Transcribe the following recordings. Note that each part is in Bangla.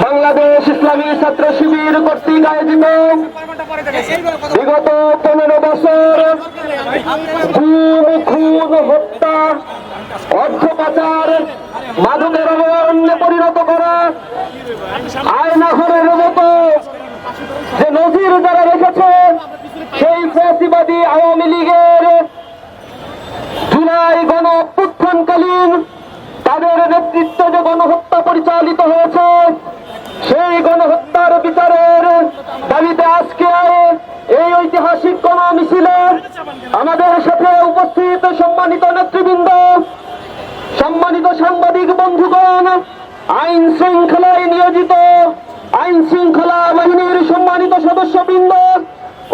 বাংলাদেশ ইসলামী ছাত্র শিবির কর্তৃক আয়োজিত বিগত পনেরো বছর খুন হত্যা, অর্থ পাচার, মাদকের অরণ্যে পরিণত করা, আয়নাঘরের মতো যে নজির যারা রেখেছে, সেই ফ্যাসিবাদী আওয়ামী লীগের জুলাই গণ অভ্যুত্থানকালীন তাদের নেতৃত্বে যে গণহত্যা পরিচালিত হয়েছে সেই গণহত্যার বিচারের দাবিতে আজকে এই ঐতিহাসিক গণ মিছিলে আমাদের সাথে উপস্থিত সম্মানিত নেতৃবৃন্দ, সম্মানিত সাংবাদিক বন্ধুগণ, আইন শৃঙ্খলায় নিয়োজিত, আইন শৃঙ্খলা বাহিনীর সম্মানিত সদস্যবৃন্দ,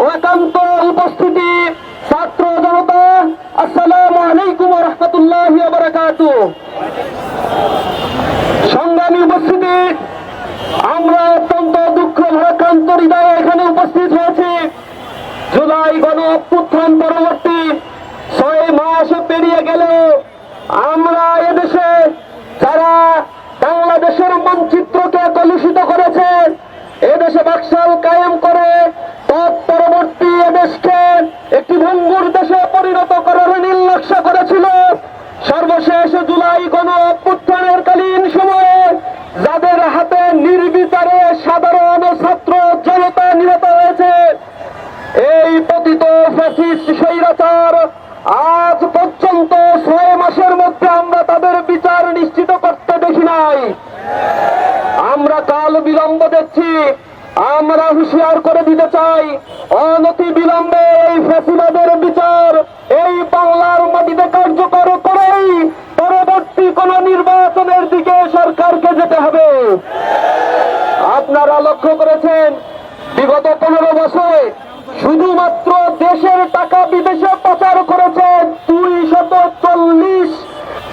ও একান্ত উপস্থিতি ছাত্র জনতা, আসসালামু আলাইকুম রহমতুল্লাহ বারাকাতু সংগ্রামী উপস্থিতি আমরা অত্যন্ত দুঃখ ভারাক্রান্ত হৃদয়ে এখানে উপস্থিত হয়েছি জুলাই গণ অভ্যুত্থান পরবর্তী ছয় মাস পেরিয়ে গেল আমরা এদেশে যারা বাংলাদেশের মানচিত্রকে কলুষিত করেছে। এদেশে বাকশাল কায়েম করে তৎপরবর্তী এদেশকে একটি ভঙ্গুর দেশে পরিণত করার নির্লক্ষ্য করেছিল। সর্বশেষ জুলাই গণ অভ্যুত্থানের কালীন সময়ে যাদের হাতে নির্বিচারে সাধারণ ছাত্র জনতা নিহত হয়েছে এই পতিত ফ্যাসিস্ট স্বৈরাচার আজ পর্যন্ত ছয় মাসের মধ্যে আমরা তাদের বিচার নিশ্চিত করতে দেখি নাই আমরা কাল বিলম্ব দেখছি আমরা হুঁশিয়ার করে দিতে চাই। অনতি বিলম্বে এই ফ্যাসিবাদের বিচার এই বাংলার মাটিতে কার্যকর করেই পরবর্তী কোন নির্বাচনের দিকে সরকারকে যেতে হবে। আপনারা লক্ষ্য করেছেন, বিগত পনেরো বছরে শুধুমাত্র দেশের টাকা বিদেশে পাচার করেছে দুই শত চল্লিশ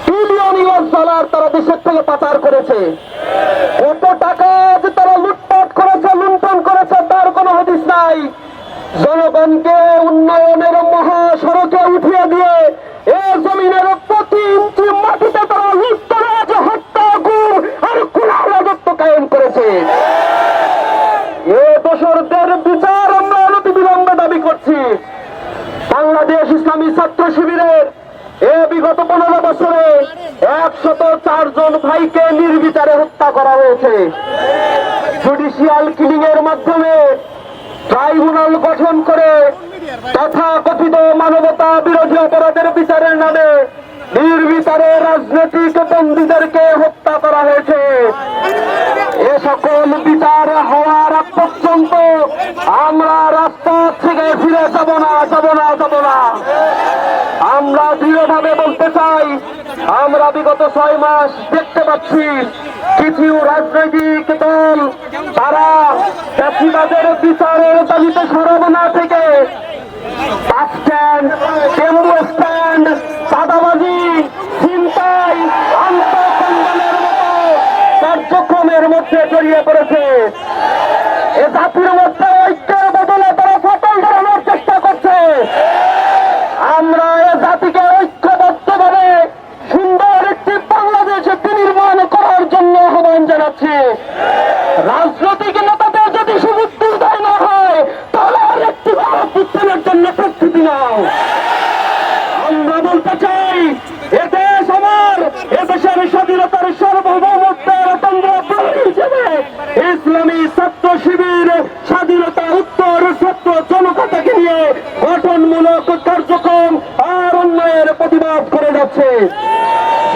বিলিয়ন ইউএস ডলার তারা দেশের থেকে পাচার করেছে। কত টাকা যে তারা লুটপাট করেছে লুণ্ঠন করেছে তার কোনো নাই জনগণকে উন্নয়নের মহাসড়কে উঠিয়ে দিয়ে এ জমিনের প্রতি ইঞ্চি মাটিতে তারা যে হত্যা, গুম আর কুলা রাজত্ব কায়েম করেছে। এ দোসরদের বিচার আমরা অনতি বিলম্বে দাবি করছি। বাংলাদেশ ইসলামী ছাত্র শিবিরের এ বিগত পনেরো বছরে একশত চারজন ভাইকে নির্বিচারে হত্যা করা হয়েছে। জুডিশিয়াল কিলিং এর মাধ্যমে ট্রাইব্যুনাল গঠন করে তথা কথিত মানবতা বিরোধী অপরাধের বিচারের নামে নির্বিচারে রাজনৈতিক বন্দীদেরকে হত্যা করা হয়েছে। এ সকল বিচার হওয়ার পর্যন্ত আমরা রাস্তা থেকে ফিরে যাব না যাব না যাব না। আমরা দৃঢ়ভাবে বলতে চাই, আমরা বিগত ছয় মাস দেখতে পাচ্ছি কিছু রাজনৈতিক দল তারা চাষিবাদের বিচারের দাবিতে সরব না থেকে কার্যক্রমের মধ্যে পড়েছে। এ জাতির মধ্যে ঐক্যের বদলে তারা ফাটল ধরানোর চেষ্টা করছে। আমরা এ জাতিকে ঐক্যবদ্ধভাবে সুন্দর একটি বাংলাদেশ বিনির্মাণ করার জন্য আহ্বান জানাচ্ছি রাজনৈতিক নেতাদের যদি সুযোগ দেয় না হয় তাহলে আর একটি গণপুত্রের জন্য প্রস্তুতি নাও আমরা বলতে চাই এদেশ আমার এদেশের স্বাধীনতার সার্বভৌমত্বের কেন্দ্র প্রহরী হিসেবে ইসলামী ছাত্র শিবির স্বাধীনতা, উত্তর ছাত্র জনতাকে নিয়ে গঠনমূলক কার্যক্রম আর অন্যায়ের প্রতিবাদ করে যাচ্ছে।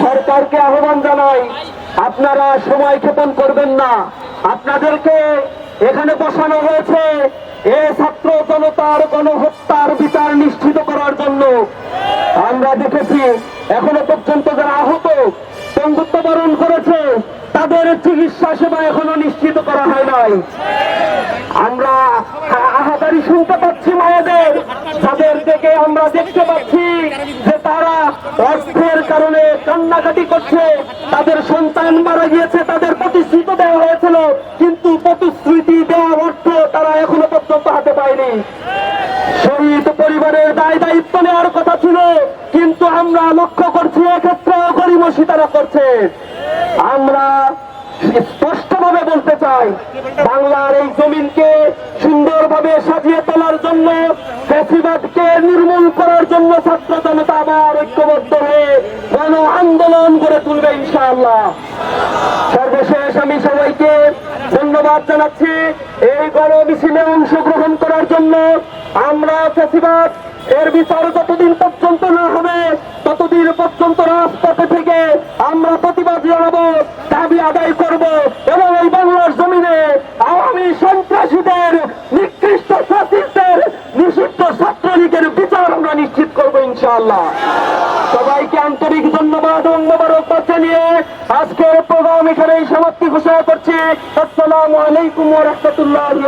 সরকারকে আহ্বান জানাই, আপনারা সময় ক্ষেপণ করবেন না। আপনাদেরকে এখানে বসানো হয়েছে এ ছাত্র জনতার গণহত্যার বিচার নিশ্চিত করার জন্য। আমরা দেখেছি, এখনও পর্যন্ত যারা আহত বন্ধুত্ব বরণ করেছে তাদের চিকিৎসা সেবা এখনও নিশ্চিত করা হয় নাই। আমরা আহাদারি শুনতে পাচ্ছি মায়েদের। যাদের থেকে আমরা দেখতে পাচ্ছি যে তারা অর্থের কারণে কান্নাকাটি করছে। তাদের সন্তান মারা গিয়েছে, তাদের প্রতিশ্রুতি দেওয়া হয়েছিল, কিন্তু প্রতিশ্রুতি দেওয়া অর্থ তারা এখনও পর্যন্ত হাতে পায়নি। শহীদ পরিবারের দায় দায়িত্ব নেওয়ার কথা ছিল, কিন্তু আমরা লক্ষ্য করছি এক্ষেত্রে গরিমসি তারা করছে। আমরা স্পষ্টভাবে বলতে চাই, বাংলার এই জমিনকে সুন্দরভাবে সাজিয়ে তোলার জন্য, ফ্যাসিবাদকে নির্মূল করার জন্য ছাত্র জনতা আবার ঐক্যবদ্ধ হয়ে গণ আন্দোলন গড়ে তুলবে ইনশাআল্লাহ। সর্বশেষ আমি সবাইকে ধন্যবাদ জানাচ্ছি এই গণ মিছিলে অংশগ্রহণ করার জন্য। আমরা ফেসিবাদ এর বিচার যতদিন পর্যন্ত না হবে, ততদিন পর্যন্ত রাজপথে থেকে আমরা প্রতিবাদ জানাব, দাবি আদায় করব এবং এই বাংলার জমিনে আওয়ামী সন্ত্রাসীদের, নিকৃষ্ট ফাসিস্টের নিষিদ্ধ ছাত্রলীগের বিচার আমরা নিশ্চিত করব ইনশাআল্লাহ। সবাইকে আন্তরিক ধন্যবাদ এবং মোবারকবাদ জানিয়ে আজকের প্রোগ্রাম এখানেই সমাপ্তি ঘোষণা করছি। আসসালামু আলাইকুম ওয়া রাহমাতুল্লাহি